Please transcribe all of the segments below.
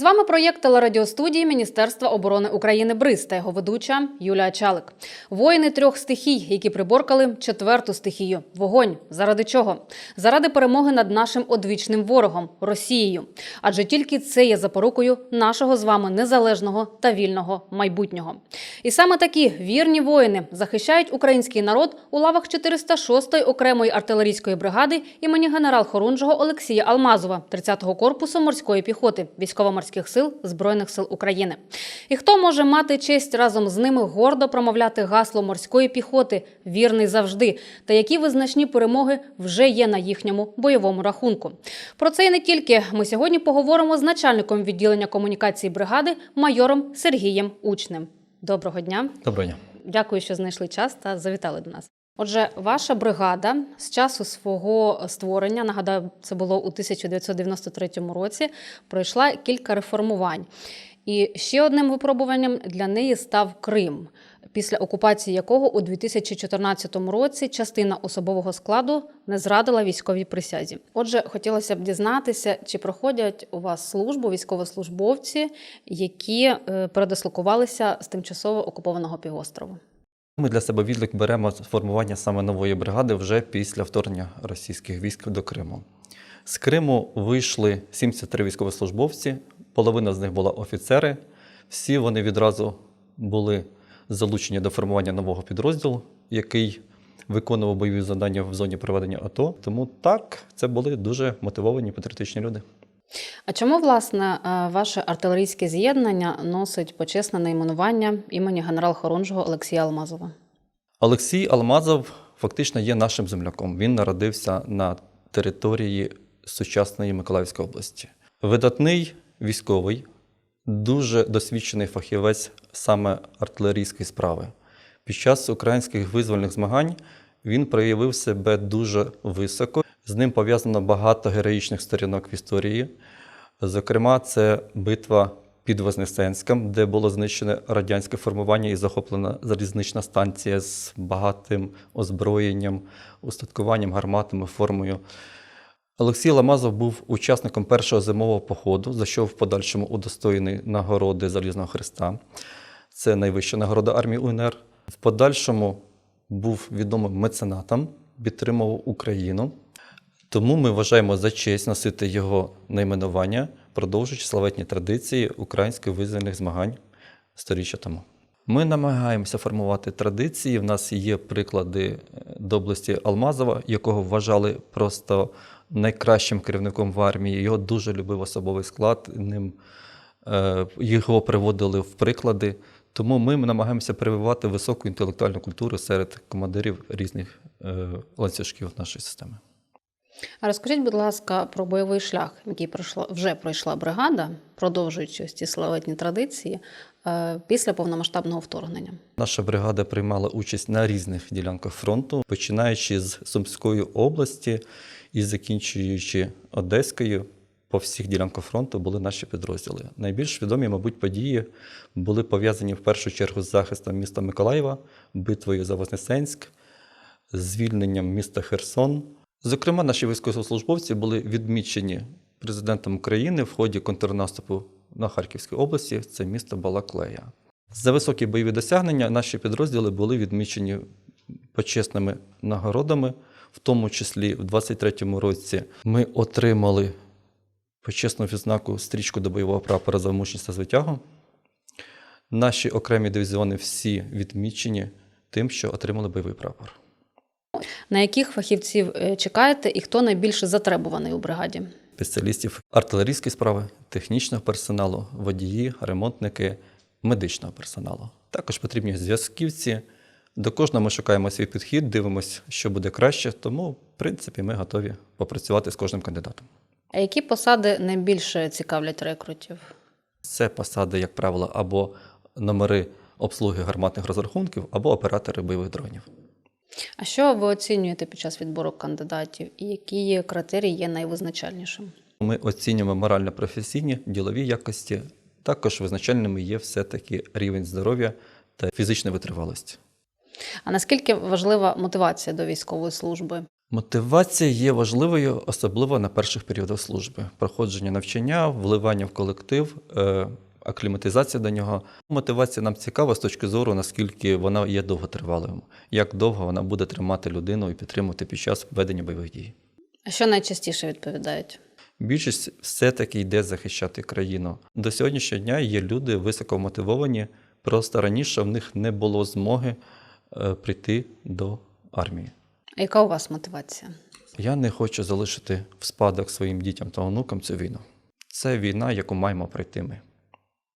З вами проєкт телерадіостудії Міністерства оборони України БРИЗ та його ведуча Юлія Чалик. Воїни трьох стихій, які приборкали четверту стихію вогонь. Заради чого? Заради перемоги над нашим одвічним ворогом Росією. Адже тільки це є запорукою нашого з вами незалежного та вільного майбутнього. І саме такі вірні воїни захищають український народ у лавах 406-ї окремої артилерійської бригади імені генерал Хорунжого Олексія Алмазова, 30-го корпусу морської піхоти військово-морських сил Збройних сил України. І хто може мати честь разом з ними гордо промовляти гасло морської піхоти Вірний завжди та які визначні перемоги вже є на їхньому бойовому рахунку. Про це і не тільки ми сьогодні поговоримо з начальником відділення комунікації бригади майором Сергієм Учнем. Доброго дня. Доброго дня. Дякую, що знайшли час та завітали до нас. Отже, ваша бригада з часу свого створення, нагадаю, це було у 1993 році, пройшла кілька реформувань. І ще одним випробуванням для неї став Крим, після окупації якого у 2014 році частина особового складу не зрадила військовій присязі. Отже, хотілося б дізнатися, чи проходять у вас службу військовослужбовці, які е, передислокувалися з тимчасово окупованого півострову. Ми для себе відлік беремо формування саме нової бригади вже після вторгнення російських військ до Криму. З Криму вийшли 73 військовослужбовці, половина з них була офіцери. Всі вони відразу були залучені до формування нового підрозділу, який виконував бойові завдання в зоні проведення АТО. Тому так, це були дуже мотивовані патріотичні люди. А чому власне е, ваше артилерійське з'єднання носить почесне найменування імені генерал Хорунжого Олексія Алмазова? Олексій Алмазов фактично є нашим земляком. Він народився на території сучасної Миколаївської області. Видатний військовий, дуже досвідчений фахівець саме артилерійської справи. Під час українських визвольних змагань він проявив себе дуже високо. З ним пов'язано багато героїчних сторінок в історії. Зокрема, це битва під Вознесенськом, де було знищене радянське формування і захоплена залізнична станція з багатим озброєнням, устаткуванням, гарматами, формою. Олексій Ламазов був учасником першого зимового походу, за що в подальшому удостоєний нагороди Залізного Христа. Це найвища нагорода армії УНР. В подальшому був відомим меценатом, підтримував Україну. Тому ми вважаємо за честь носити його найменування, продовжуючи славетні традиції українських визвольних змагань сторіччя тому. Ми намагаємося формувати традиції. В нас є приклади е, доблесті Алмазова, якого вважали просто найкращим керівником в армії. Його дуже любив особовий склад. Ним е, його приводили в приклади. Тому ми намагаємося прививати високу інтелектуальну культуру серед командирів різних е, ланцюжків нашої системи. А розкажіть, будь ласка, про бойовий шлях, який пройшла вже пройшла бригада, продовжуючи ці славетні традиції е, після повномасштабного вторгнення. Наша бригада приймала участь на різних ділянках фронту, починаючи з Сумської області і закінчуючи Одеською. По всіх ділянках фронту були наші підрозділи. Найбільш відомі, мабуть, події були пов'язані в першу чергу з захистом міста Миколаєва, битвою за Вознесенськ, звільненням міста Херсон. Зокрема, наші військовослужбовці були відмічені президентом України в ході контрнаступу на Харківській області, це місто Балаклея. За високі бойові досягнення наші підрозділи були відмічені почесними нагородами, в тому числі в 23-му році ми отримали почесну відзнаку стрічку до бойового прапора за мужність та звитягу. Наші окремі дивізіони всі відмічені тим, що отримали бойовий прапор. На яких фахівців е, чекаєте і хто найбільше затребуваний у бригаді? спеціалістів артилерійської справи, технічного персоналу, водії, ремонтники, медичного персоналу. Також потрібні зв'язківці. До кожного ми шукаємо свій підхід, дивимося, що буде краще. Тому, в принципі, ми готові попрацювати з кожним кандидатом. А які посади найбільше цікавлять рекрутів? Це посади, як правило, або номери обслуги гарматних розрахунків, або оператори бойових дронів. А що ви оцінюєте під час відбору кандидатів, і які критерії є найвизначальнішим? Ми оцінюємо морально-професійні ділові якості. Також визначальними є все-таки рівень здоров'я та фізична витривалість. А наскільки важлива мотивація до військової служби? Мотивація є важливою, особливо на перших періодах служби. Проходження навчання, вливання в колектив, е, акліматизація до нього. Мотивація нам цікава з точки зору, наскільки вона є довготривалою, як довго вона буде тримати людину і підтримувати під час ведення бойових дій. А що найчастіше відповідають? Більшість все-таки йде захищати країну. До сьогоднішнього дня є люди високомотивовані, просто раніше в них не було змоги е, прийти до армії. А яка у вас мотивація? Я не хочу залишити в спадок своїм дітям та онукам цю війну. Це війна, яку маємо пройти ми.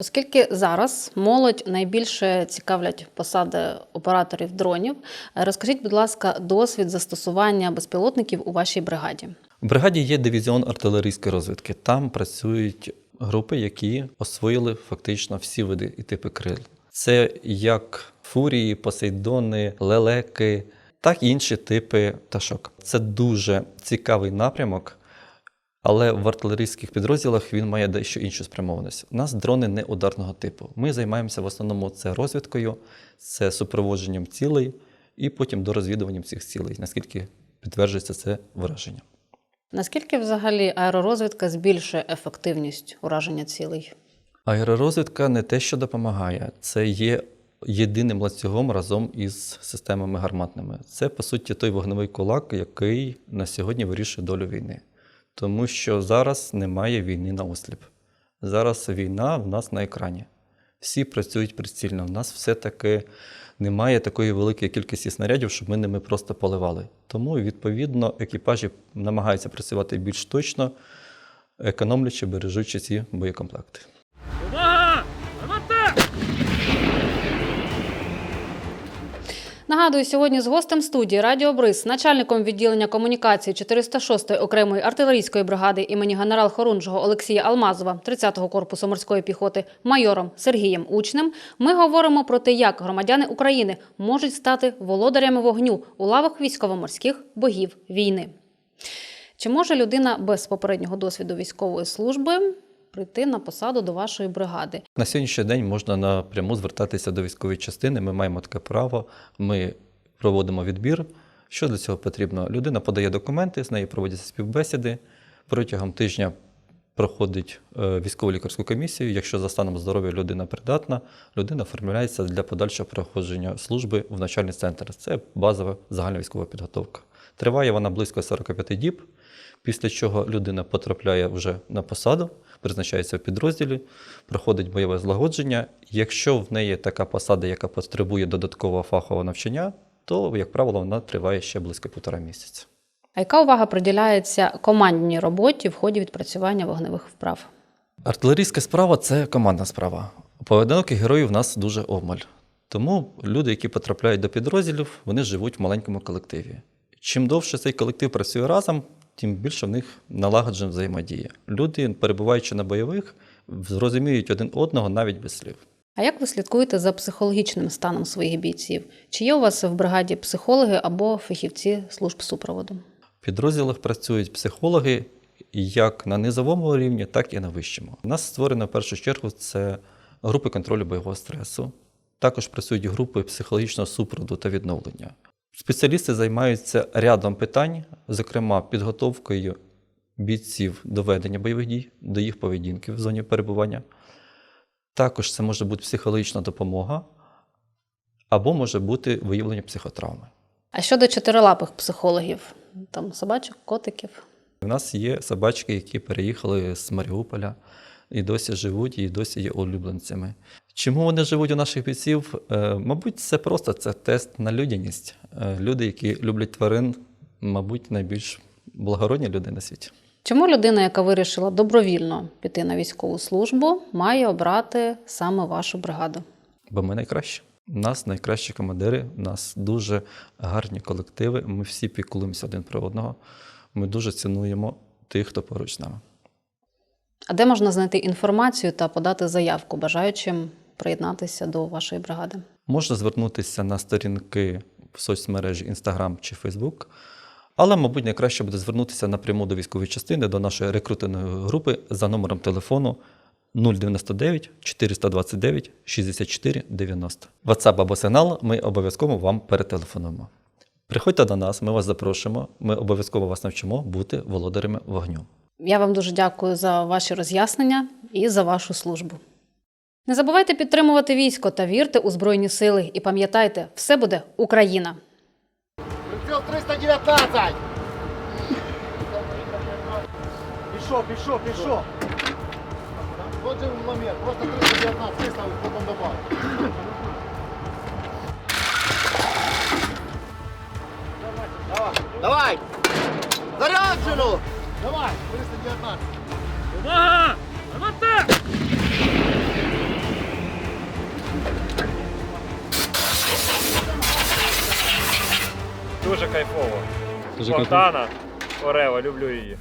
Оскільки зараз молодь найбільше цікавлять посади операторів дронів, розкажіть, будь ласка, досвід застосування безпілотників у вашій бригаді. В бригаді є дивізіон артилерійської розвідки. Там працюють групи, які освоїли фактично всі види і типи крил. Це як фурії, посейдони, лелеки, так і інші типи пташок. Це дуже цікавий напрямок, але в артилерійських підрозділах він має дещо іншу спрямованість. У нас дрони не ударного типу. Ми займаємося в основному це розвідкою, це супроводженням цілей і потім дорозвідуванням цих цілей, наскільки підтверджується це враження. Наскільки взагалі аеророзвідка збільшує ефективність ураження цілей? Аеророзвідка не те, що допомагає, це є єдиним ланцюгом разом із системами гарматними. Це, по суті, той вогневий кулак, який на сьогодні вирішує долю війни. Тому що зараз немає війни на осліп. Зараз війна в нас на екрані. Всі працюють прицільно. У нас все-таки немає такої великої кількості снарядів, щоб ми ними просто поливали. Тому, відповідно, екіпажі намагаються працювати більш точно, економлячи, бережучи ці боєкомплекти. Увага! Гармата! Нагадую, сьогодні з гостем студії Радіо Бриз, начальником відділення комунікації 406-ї окремої артилерійської бригади імені генерал Хорунжого Олексія Алмазова, 30-го корпусу морської піхоти, майором Сергієм Учнем, ми говоримо про те, як громадяни України можуть стати володарями вогню у лавах військово-морських богів війни. Чи може людина без попереднього досвіду військової служби прийти на посаду до вашої бригади? На сьогоднішній день можна напряму звертатися до військової частини. Ми маємо таке право. Ми проводимо відбір. Що для цього потрібно? Людина подає документи, з нею проводяться співбесіди. Протягом тижня проходить е, військово-лікарську комісію. Якщо за станом здоров'я людина придатна, людина оформляється для подальшого проходження служби в навчальний центр. Це базова загальна військова підготовка. Триває вона близько 45 діб, після чого людина потрапляє вже на посаду, призначається в підрозділі, проходить бойове злагодження. Якщо в неї така посада, яка потребує додаткового фахового навчання, то, як правило, вона триває ще близько півтора місяця. А яка увага приділяється командній роботі в ході відпрацювання вогневих вправ? Артилерійська справа це командна справа. Поодиноких героїв в нас дуже обмаль. Тому люди, які потрапляють до підрозділів, вони живуть в маленькому колективі. Чим довше цей колектив працює разом, тим більше в них налагоджена взаємодія. Люди, перебуваючи на бойових, зрозуміють один одного навіть без слів. А як ви слідкуєте за психологічним станом своїх бійців? Чи є у вас в бригаді психологи або фахівці служб супроводу? В підрозділах працюють психологи як на низовому рівні, так і на вищому. У нас створено в першу чергу це групи контролю бойового стресу. Також працюють групи психологічного супроводу та відновлення. Спеціалісти займаються рядом питань, зокрема підготовкою бійців до ведення бойових дій, до їх поведінки в зоні перебування. Також це може бути психологічна допомога або може бути виявлення психотравми. А щодо чотирилапих психологів, там собачок, котиків? У нас є собачки, які переїхали з Маріуполя і досі живуть, і досі є улюбленцями. Чому вони живуть у наших бійців? Е, Мабуть, це просто це тест на людяність. Е, Люди, які люблять тварин, мабуть, найбільш благородні люди на світі. Чому людина, яка вирішила добровільно піти на військову службу, має обрати саме вашу бригаду? Бо ми найкращі. У нас найкращі командири, у нас дуже гарні колективи. Ми всі піклуємося один про одного. Ми дуже цінуємо тих, хто поруч з нами. А де можна знайти інформацію та подати заявку бажаючим приєднатися до вашої бригади? Можна звернутися на сторінки в соцмережі Instagram чи Facebook, але, мабуть, найкраще буде звернутися напряму до військової частини, до нашої рекрутингової групи за номером телефону 099 429 64 90. WhatsApp або сигнал ми обов'язково вам перетелефонуємо. Приходьте до нас, ми вас запрошуємо. Ми обов'язково вас навчимо бути володарями вогню. Я вам дуже дякую за ваші роз'яснення і за вашу службу. Не забувайте підтримувати військо та вірте у Збройні сили. І пам'ятайте, все буде Україна! Прицел 319! Пішов, пішов, пішов. Вот же момент, просто 319 виставив, потім добавив. Давай! Заряджено! Давай, 319. Кайфово. Фонтана, Орева, люблю її.